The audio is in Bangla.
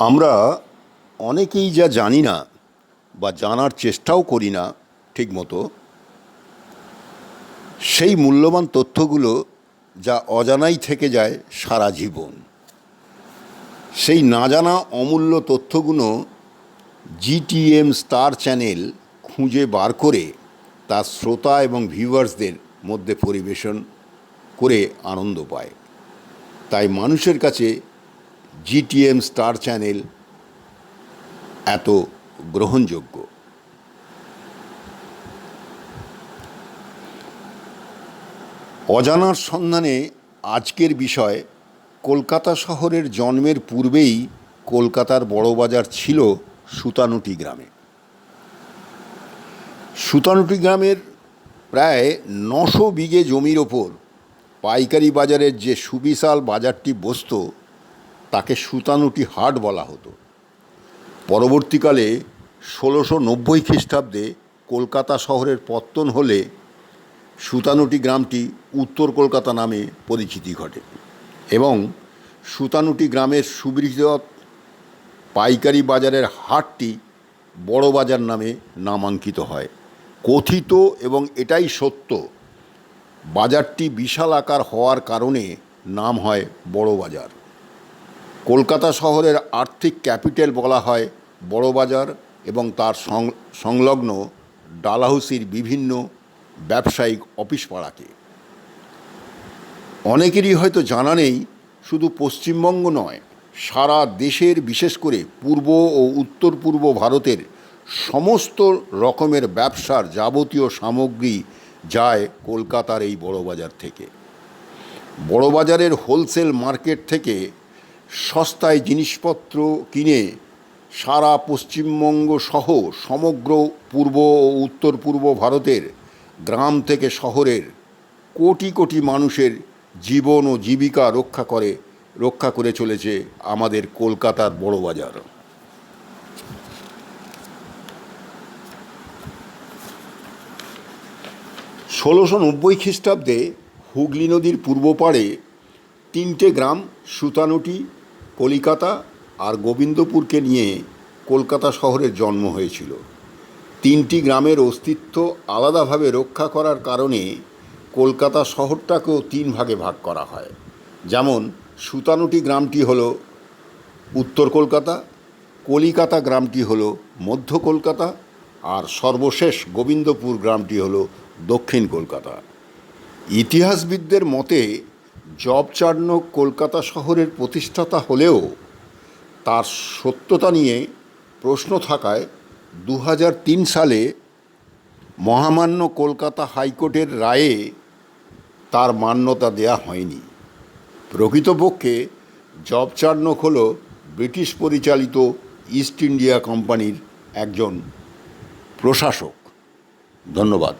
আমরা অনেকেই যা জানি না বা জানার চেষ্টাও করি না ঠিকমতো সেই মূল্যবান তথ্যগুলো যা অজানাই থেকে যায় সারা জীবন। সেই না জানা অমূল্য তথ্যগুলো জিটিএম স্টার চ্যানেল খুঁজে বার করে তার শ্রোতা এবং ভিউয়ার্সদের মধ্যে পরিবেশন করে আনন্দ পায়। তাই মানুষের কাছে জিটিএম স্টার চ্যানেল এত গ্রহণযোগ্য। অজানার সন্ধানে আজকের বিষয়, কলকাতা শহরের জন্মের পূর্বেই কলকাতার বড়বাজার ছিল সুতানুটি গ্রামে। সুতানুটি গ্রামের প্রায় নশো বিঘে জমির ওপর পাইকারি বাজারের যে সুবিশাল বাজারটি বসত তাকে সুতানুটি হাট বলা হতো। পরবর্তীকালে ষোলোশো নব্বই খ্রিস্টাব্দে কলকাতা শহরের পত্তন হলে সুতানুটি গ্রামটি উত্তর কলকাতা নামে পরিচিতি ঘটে এবং সুতানুটি গ্রামের সুবৃহৎ পাইকারি বাজারের হাটটি বড় বাজার নামে নামাঙ্কিত হয়। কথিত এবং এটাই সত্য, বাজারটি বিশাল আকার হওয়ার কারণে নাম হয় বড় বাজার। কলকাতা শহরের আর্থিক ক্যাপিটাল বলা হয় বড় বাজার এবং তার সংলগ্ন ডালাহুসির বিভিন্ন ব্যবসায়িক অফিস পাড়াকে। অনেকেরই হয়তো জানা নেই, শুধু পশ্চিমবঙ্গ নয়, সারা দেশের বিশেষ করে পূর্ব ও উত্তর পূর্ব ভারতের সমস্ত রকমের ব্যবসার যাবতীয় সামগ্রী যায় কলকাতার এই বড় বাজার থেকে। বড় বাজারের হোলসেল মার্কেট থেকে সস্তায় জিনিসপত্র কিনে সারা পশ্চিমবঙ্গ সহ সমগ্র পূর্ব ও উত্তর পূর্ব ভারতের গ্রাম থেকে শহরের কোটি কোটি মানুষের জীবন ও জীবিকা রক্ষা করে রক্ষা করে চলেছে আমাদের কলকাতার বড় বাজার। ষোলোশো নব্বই খ্রিস্টাব্দে হুগলি নদীর পূর্ব পাড়ে তিনটে গ্রাম সুতানুটি কলিকাতা আর গোবিন্দপুরকে নিয়ে কলকাতা শহরের জন্ম হয়েছিল। তিনটি গ্রামের অস্তিত্ব আলাদাভাবে রক্ষা করার কারণে কলকাতা শহরটাকেও তিন ভাগে ভাগ করা হয়। যেমন, সুতানুটি গ্রামটি হলো উত্তর কলকাতা, কলিকাতা গ্রামটি হলো মধ্য কলকাতা আর সর্বশেষ গোবিন্দপুর গ্রামটি হলো দক্ষিণ কলকাতা। ইতিহাসবিদদের মতে জব কলকাতা শহরের প্রতিষ্ঠাতা হলেও তার সত্যতা নিয়ে প্রশ্ন থাকায় দু সালে মহামান্য কলকাতা হাইকোর্টের রায়ে তার মান্যতা দেয়া হয়নি। প্রকৃতপক্ষে জব চার্নক হল ব্রিটিশ পরিচালিত ইস্ট ইন্ডিয়া কোম্পানির একজন প্রশাসক। ধন্যবাদ।